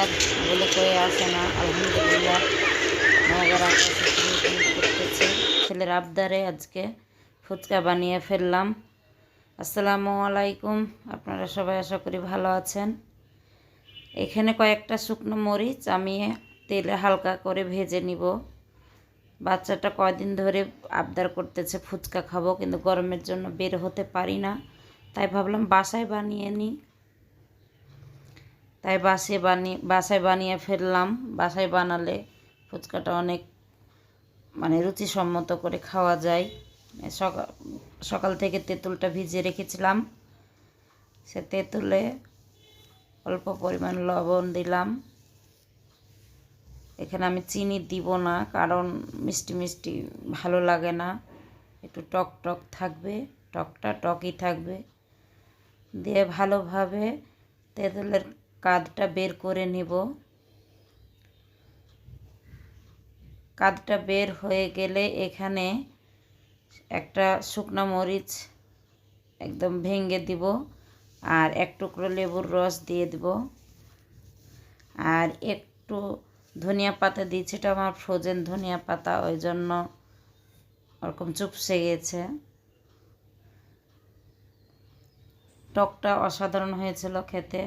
আর বলে কয়ে আসে না, আলহামদুলিল্লাহ। আকাশে করতেছে। ছেলের আবদারে আজকে ফুচকা বানিয়ে ফেললাম। আসসালামু আলাইকুম, আপনারা সবাই আশা করি ভালো আছেন। এখানে কয়েকটা শুকনো মরিচ আমি তেলে হালকা করে ভেজে নিব। বাচ্চাটা কয়দিন ধরে আবদার করতেছে, ফুচকা খাব, কিন্তু গরমের জন্য বের হতে পারি না। তাই ভাবলাম বাসায় বানিয়ে নিই। তাই বাসে বানিয়ে বাসায় বানিয়ে ফেললাম। বাসায় বানালে ফুচকাটা অনেক মানে রুচিসম্মত করে খাওয়া যায়। সকাল সকাল থেকে তেঁতুলটা ভিজিয়ে রেখেছিলাম। সে তেঁতুলে অল্প পরিমাণ লবণ দিলাম। এখানে আমি চিনি দিব না, কারণ মিষ্টি মিষ্টি ভালো লাগে না। একটু টক টক থাকবে, টকটা টকই থাকবে। দিয়ে ভালোভাবে তেঁতুলের কাদটা বের করে নিব। কাদটা বের হয়ে গেলে এখানে একটা শুকনো মরিচ একদম ভেঙে দিব আর এক টুকরো লেবুর রস দিয়ে দিব। আর একটু ধনিয়া পাতা দিয়েছি এটা আমার ফ্রোজেন ধনিয়া পাতা, ওই জন্য ওরকম চুপসে গেছে। টকটা অসাধারণ হয়েছিল খেতে।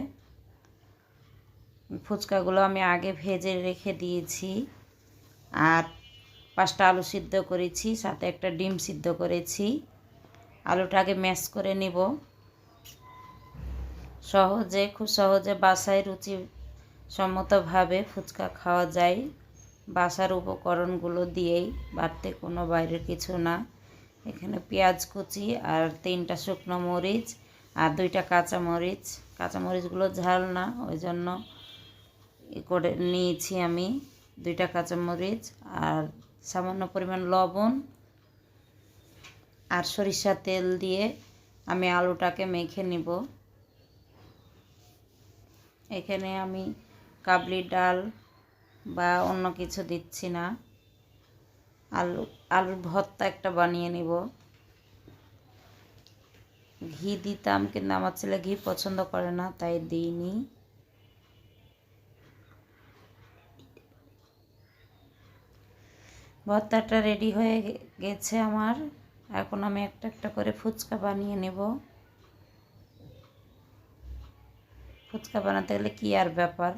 ফুচকাগুলো আমি আগে ভেজে রেখে দিয়েছি। আর পাঁচটা আলু সিদ্ধ করেছি, সাথে একটা ডিম সিদ্ধ করেছি। আলুটাকে ম্যাশ করে নিব। সহজে, খুব সহজে বাসায় রুচি সম্মতভাবে ফুচকা খাওয়া যায়। বাসার উপকরণগুলো দিয়েই বাড়তে কোনো বাইরের কিছু না। এখানে পেঁয়াজ কুচি আর তিনটা শুকনো মরিচ আর দুইটা কাঁচা মরিচ কাঁচা ঝাল না, ওই জন্য করে নিয়েছি আমি দুইটা কাঁচামরিচ আর সামান্য পরিমাণ লবণ আর সরিষা তেল দিয়ে আমি আলুটাকে মেখে নিব। এখানে আমি কাবলি ডাল বা অন্য কিছু দিচ্ছি না। আলু, আলুর ভর্তা একটা বানিয়ে নিব। ঘি দিতাম কিন্তু আমার ছেলে ঘি পছন্দ করে না, তাই দিইনি। ভর্তাটা রেডি হয়ে গেছে আমার। এখন আমি একটা একটা করে ফুচকা বানিয়ে নেব। ফুচকা বানাতে গেলে কী আর ব্যাপার?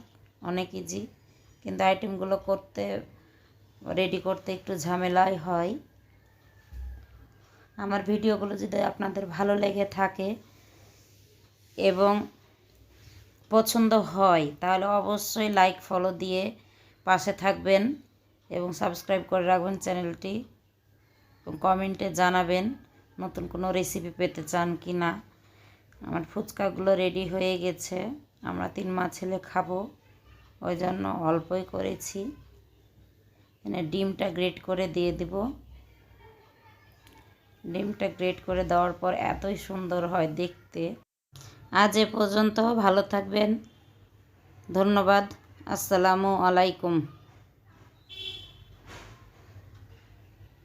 অনেক ইজি কিন্তু আইটেমগুলো করতে রেডি করতে একটু ঝামেলাই হয়। আমার ভিডিওগুলো যদি আপনাদের ভালো লেগে থাকে এবং পছন্দ হয়, তাহলে অবশ্যই লাইক ফলো দিয়ে পাশে থাকবেন। এবং সাবস্ক্রাইব করে রাখবেন চ্যানেলটি এবং কমেন্টে জানাবেন নতুন কোনো রেসিপি পেতে চান কি না। আমার ফুচকাগুলো রেডি হয়ে গেছে। আমরা তিন মা ছেলে খাব। ওই জন্য অল্পই করেছি। এখানে ডিমটা গ্রেট করে দিয়ে দিব। ডিমটা গ্রেট করে দেওয়ার পর এতই সুন্দর হয় দেখতে। আজ এ পর্যন্ত ভালো থাকবেন। ধন্যবাদ। আসসালামু আলাইকুম।